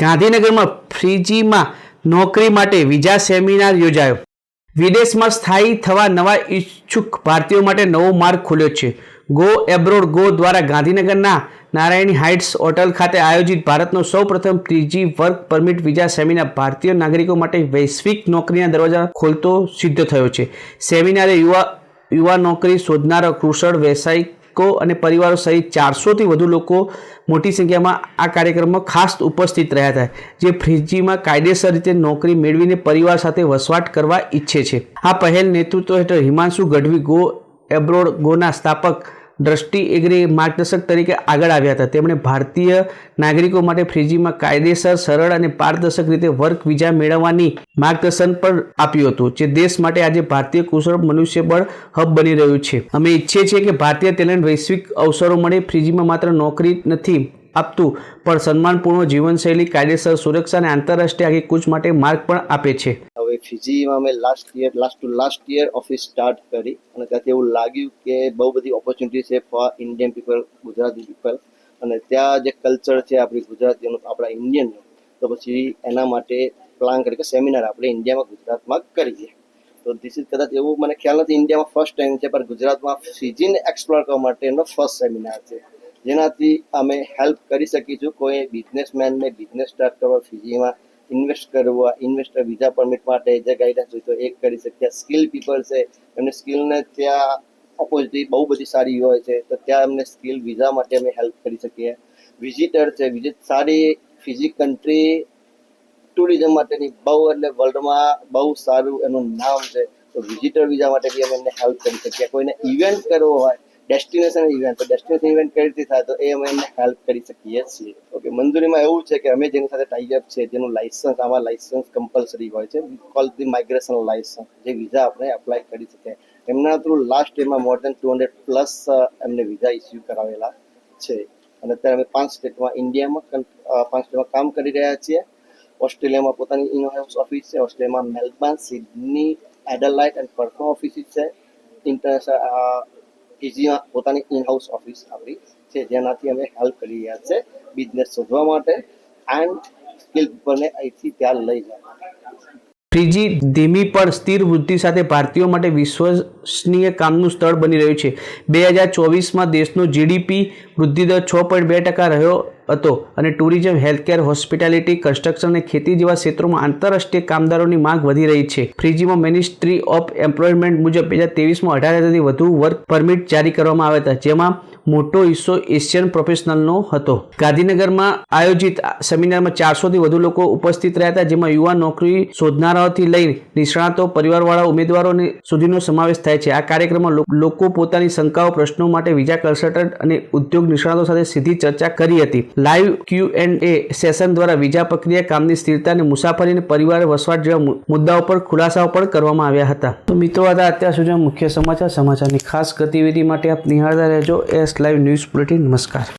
ગાંધીનગરમાં ફ્રીજીમાં નોકરી માટે વિઝા સેમિનાર યોજાયો. વિદેશમાં સ્થાયી થવા નવા ઈચ્છુક ભારતીયો માટે નવો માર્ગ ખુલ્યો છે. ગો એબ્રોડ ગો દ્વારા ગાંધીનગરના નારાયણી હાઇટ્સ હોટલ ખાતે આયોજિત ભારતનો સૌપ્રથમ ત્રીજી વર્ક પરમિટ વિઝા સેમિનાર ભારતીય નાગરિકો માટે વૈશ્વિક નોકરીના દરવાજા ખોલતો સિદ્ધ થયો છે. સેમિનારે યુવા યુવા નોકરી શોધનારા કુશળ વ્યવસાયિકો અને પરિવારો સહિત ચારસોથી વધુ લોકો મોટી સંખ્યામાં આ કાર્યક્રમમાં ખાસ ઉપસ્થિત રહ્યા હતા, જે ફ્રીજીમાં કાયદેસર રીતે નોકરી મેળવીને પરિવાર સાથે વસવાટ કરવા ઈચ્છે છે. આ પહેલ નેતૃત્વ હેઠળ હિમાંશુ ગઢવી ગો, એબ્રોડ ગોના સ્થાપક દ્રષ્ટિ એગ્રે માર્ગદર્શક તરીકે આગળ આવ્યા હતા. તેમણે ભારતીય નાગરિકો માટે ફ્રીજીમાં કાયદેસર, સરળ અને પારદર્શક રીતે વર્ક વિઝા મેળવવાની માર્ગદર્શન પણ આપ્યું હતું, જે દેશ માટે આજે ભારતીય કુશળ મનુષ્યબળ હબ બની રહ્યું છે. અમે ઈચ્છીએ છીએ કે ભારતીય ટેલેન્ટ વૈશ્વિક અવસરો મળે, ફ્રીજીમાં માત્ર નોકરી નથી આપતું, પણ સન્માનપૂર્ણ જીવનશૈલી, કાયદેસર સુરક્ષા અને આંતરરાષ્ટ્રીય આગેકૂચ માટે માર્ગ પણ આપે છે. હવે મેં અમે last year last to last year office start કરી. અને ત્યાંથી એવું લાગ્યું કે બહુ બધી ઓપોર્ચ્યુનિટી છે for Indian people Gujarati people અને ત્યાં જે કલ્ચર છે આપણી ગુજરાતીઓનું, આપણા ઇન્ડિયનનું તો પછી એના માટે પ્લાન કરી કે સેમિનાર આપણે ઇન્ડિયામાં ગુજરાતમાં કરીએ. તો ધીસ ઇઝ કદાચ એવું મને ખ્યાલ નથી ઇન્ડિયામાં ફર્સ્ટ ટાઈમ છે, પણ ગુજરાતમાં ફિઝીને એક્સપ્લોર કરવા માટેનો ફર્સ્ટ સેમિનાર છે. જેનાથી અમે હેલ્પ કરી શકીશું. કોઈ બિઝનેસમેનને બિઝનેસ સ્ટાર્ટ કરવા, ફિજીમાં ઇન્વેસ્ટ કરવા ઇન્વેસ્ટર વિઝા પરમિટ માટે જે ગાઈડન્સ હોય તો એ કરી શકીએ સ્કિલ પીપલ છે, એમને સ્કિલને ત્યાં ઓપોઝિટ બહુ બધી સારી હોય છે, તો ત્યાં અમને સ્કિલ વિઝા માટે અમે હેલ્પ કરી શકીએ. વિઝિટર છે વિઝિટ સારી ફિઝિક કન્ટ્રી ટુરિઝમ માટેની બહુ એટલે વર્લ્ડમાં બહુ સારું એનું નામ છે, તો વિઝિટર વિઝા માટે બી અમે એમને હેલ્પ કરી શકીએ. કોઈને ઇવેન્ટ કરવો હોય ડેસ્ટિનેશન ઇવેન્ટ તો ડેસ્ટિનેશન ઇવેન્ટ કઈ રીતે થાય તો એ અમે એમને હેલ્પ કરી શકીએ છીએ. ઓકે મંજૂરીમાં એવું છે કે અમે જેની સાથે ટાઈઅપ છે, જેનું લાઇસન્સ આમાં લાઇસન્સ કમ્પલસરી હોય છે કોલ ધી માઇગ્રેશન લાઇસન્સ જે વિઝા આપણે એપ્લાય કરી શકીએ. એમના through last યરમાં more than two hundred plus એમને વિઝા ઇસ્યુ કરાવેલા છે. અને અત્યારે અમે પાંચ સ્ટેટમાં ઇન્ડિયામાં પાંચ સ્ટેટમાં કામ કરી રહ્યા છીએ. ઓસ્ટ્રેલિયામાં પોતાની ઇન હાઉસ ઓફિસ છે, ઓસ્ટ્રેલિયામાં મેલબર્ન, સિડની, એડલાઇટ એન્ડ પર્થમાં ઓફિસીસ છે. ઇન્ટરનેશનલ ફિજીમાં પોતાની ઇન હાઉસ ઓફિસ આપણી છે, જેનાથી અમે હેલ્પ કરી રહ્યા છે. બિઝનેસ શોધવા માટે એન્ડ સ્કિલ પીપલને અહીંથી ત્યાં લઈ જવા ત્રીજી, ધીમી પણ સ્થિર વૃદ્ધિ સાથે ભારતીયો માટે વિશ્વસનીય કામનું સ્થળ બની રહ્યું છે. બે હજાર ચોવીસમાં દેશનો જીડીપી વૃદ્ધિદર છ પોઈન્ટ બે ટકા રહ્યો હતો અને ટુરિઝમ, હેલ્થકેર, હોસ્પિટાલિટી, કન્સ્ટ્રક્શન અને ખેતી જેવા ક્ષેત્રોમાં આંતરરાષ્ટ્રીય કામદારોની માંગ વધી રહી છે. ફ્રીજીમાં મિનિસ્ટ્રી ઓફ એમ્પ્લોયમેન્ટ મુજબ બે હજાર ત્રેવીસમાં અઢાર હજારથી વધુ વર્ક પરમિટ જારી કરવામાં આવ્યા હતા, જેમાં મોટો હિસ્સો એશિયન પ્રોફેશનલનો હતો. ગાંધીનગરમાં આયોજિત સેમિનારમાં ચારસોથી વધુ લોકો ઉપસ્થિત રહ્યા હતા, જેમાં યુવા નોકરી શોધનારાઓથી લઈ નિષ્ણાતો, પરિવારવાળા, ઉમેદવારોને સુધીનો સમાવેશ થાય છે. આ કાર્યક્રમમાં લોકો પોતાની શંકાઓ, પ્રશ્નો માટે વિઝા કન્સલ્ટન્ટ અને ઉદ્યોગ નિષ્ણાતો સાથે સીધી ચર્ચા કરી હતી. Live Q and A session દ્વારા વિઝા પ્રક્રિયા, કામની સ્થિરતા અને મુસાફરી અને પરિવાર વસવાટ જેવા મુદ્દાઓ પર ખુલાસાઓ પણ કરવામાં આવ્યા હતા. તો મિત્રો હતા અત્યાર સુધીના મુખ્ય સમાચાર. સમાચારની ખાસ ગતિવિધિ માટે આપ નિહાળતા રહેજો. S live news bulletin. નમસ્કાર.